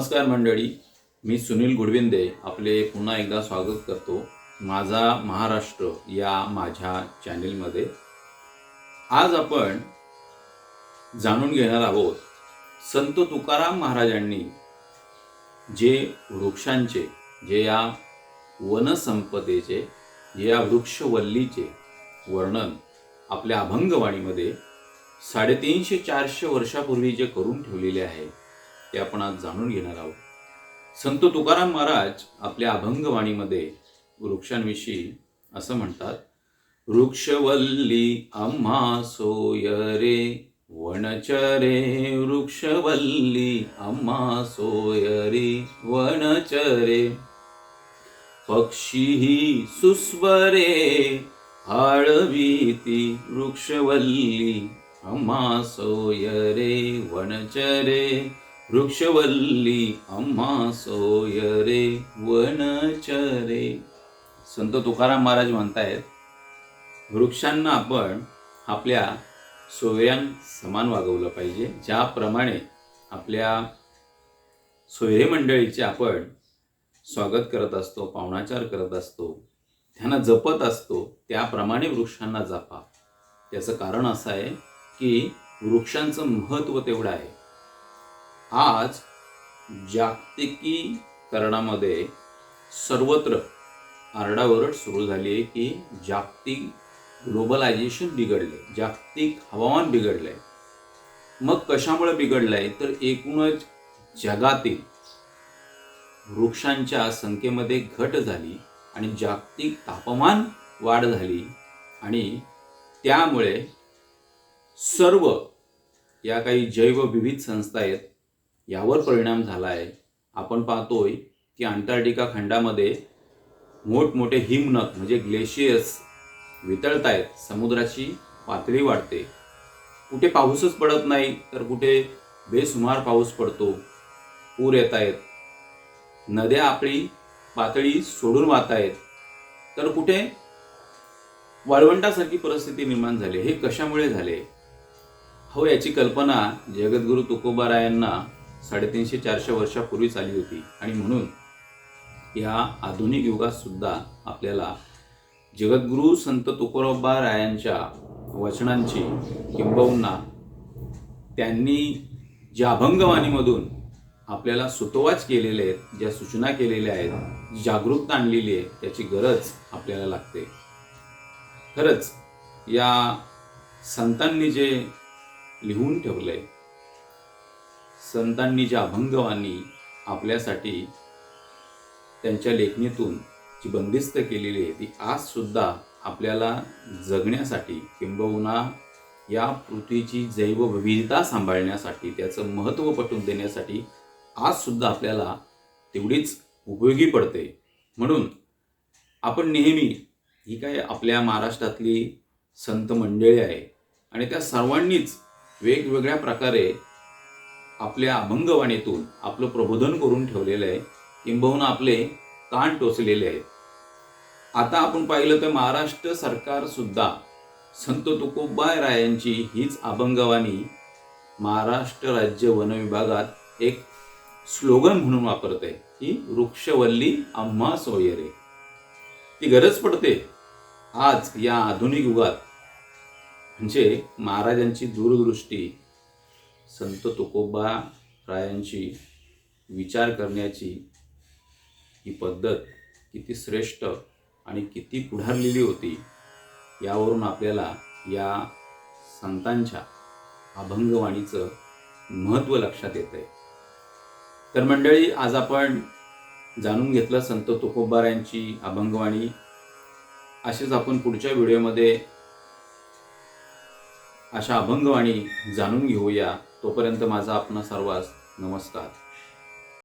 नमस्कार मंडळी मी सुनील गुडविंदे आपले पुन्हा एकदा स्वागत करतो माझा महाराष्ट्र या माझ्या चॅनेलमध्ये. आज आपण जाणून घेणार आहोत संत तुकाराम महाराजांनी जे वृक्षांचे जे या वनसंपदेचे जे या वृक्षवल्लीचे वर्णन आपल्या अभंगवाणीमध्ये साडेतीनशे चारशे वर्षापूर्वी जे करून ठेवलेले आहे ते आपण आज जाणून घेणार आहोत. संत तुकाराम महाराज आपल्या अभंगवाणीमध्ये वृक्षांविषयी असं म्हणतात वृक्षवल्ली आम्हा सोय रे वनचरे वृक्षवल्ली आम्हा सोय रे वनचरे. पक्षी सुस्वरे आळवीती वृक्षवल्ली अम्मा सोय रे वनचरे. वृक्षवल्ली अम्हा सोय रे वनचरे संत तुकाराम महाराज म्हणतायत वृक्षांना आपण आपल्या सोयऱ्यां समान वागवलं पाहिजे. ज्याप्रमाणे आपल्या सोयरे मंडळीचे आपण स्वागत करत असतो पाहुणाचार करत असतो त्यांना जपत असतो त्याप्रमाणे वृक्षांना जपा. त्याचं कारण असं आहे की वृक्षांचं महत्त्व तेवढं आहे. आज जागतिकीकरणामध्ये सर्वत्र आरडाओरड सुरू झाली आहे की जागतिक ग्लोबलायझेशन बिघडले जागतिक हवामान बिघडलंय. मग कशामुळे बिघडलंय? तर एकूणच जगातील वृक्षांच्या संख्येमध्ये घट झाली आणि जागतिक तापमान वाढ झाली आणि त्यामुळे सर्व या काही जैवविविध संस्था आहेत यावर परिणाम झाला आहे आपण पाहतोय की अंटार्क्टिका खंडामध्ये मोठमोठे हिमनग म्हणजे ग्लेशियर्स वितळत आहेत समुद्राची पातळी वाढते. कुठे पाऊसच पडत नाही तर कुठे बेसुमार पाऊस पडतो. पूर येत आहेत नद्या आपली पातळी सोडून वाहत आहेत तर कुठे वाळवंटासारखी परिस्थिती निर्माण झाली हे कशामुळे झाले? हो याची कल्पना जगद्गुरु तुकोबारायांना साडेतीनशे चारशे वर्षापूर्वीच आली होती. आणि म्हणून या आधुनिक युगात सुद्धा आपल्याला जगद्गुरु संत तुकोबारायांच्या वचनांची किंबहुना त्यांनी ज्या अभंगवाणीमधून आपल्याला सुतोवाच केलेले आहेत ज्या सूचना केलेल्या आहेत जागरूकता आणलेली आहे त्याची गरज आपल्याला लागते. खरंच या संतांनी जे लिहून ठेवलंय संतांनी ज्या अभंगवाणी आपल्यासाठी त्यांच्या लेखणीतून जी बंदिस्त केलेली आहे ती आज सुद्धा आपल्याला जगण्यासाठी किंबहुना या पृथ्वीची जैवविविधता सांभाळण्यासाठी त्याचं महत्त्व पटवून देण्यासाठी आज सुद्धा आपल्याला तेवढीच उपयोगी पडते. म्हणून आपण नेहमी ही काय आपल्या महाराष्ट्रातली संत मंडळी आहे आणि त्या सर्वांनीच वेगवेगळ्या प्रकारे आपल्या अभंगवाणीतून आपलं प्रबोधन करून ठेवलेलं आहे. किंबहुना आपले कान टोचलेले आहेत. आता आपण पाहिलं तर महाराष्ट्र सरकार सुद्धा संत तुकोबाय रायांची हीच अभंगवाणी महाराष्ट्र राज्य वन विभागात एक स्लोगन म्हणून वापरते. ही वृक्षवल्ली आम्हा सोयरे. ती गरज पडते आज या आधुनिक युगात. म्हणजे महाराजांची दूरदृष्टी संत तुकोबा रायांची विचार करण्याची ही पद्धत किती श्रेष्ठ आणि किती पुढारलेली होती यावरून आपल्याला या संतांच्या अभंगवाणीचं महत्त्व लक्षात येतं आहे तर मंडळी आज आपण जाणून घेतलं संत तुकोबार यांची अभंगवाणी. असेच आपण पुढच्या व्हिडिओमध्ये अशा अभंगवाणी जाणून घेऊया. तोपर्यंत माझा आपणा सर्वांस नमस्कार.